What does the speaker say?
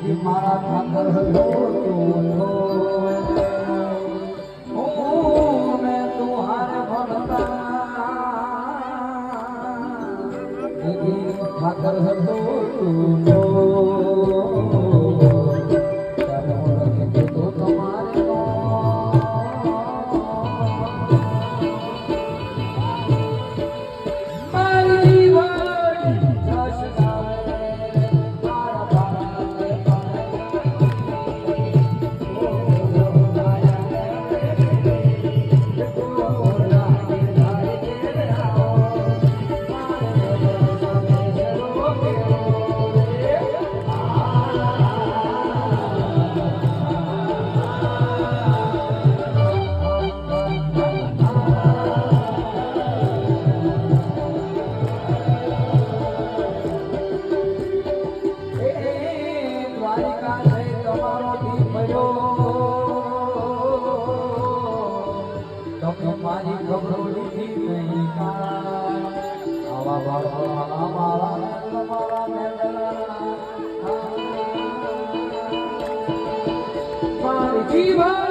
દીદી મારા દીદી ઠાકર હતો મારી જીવન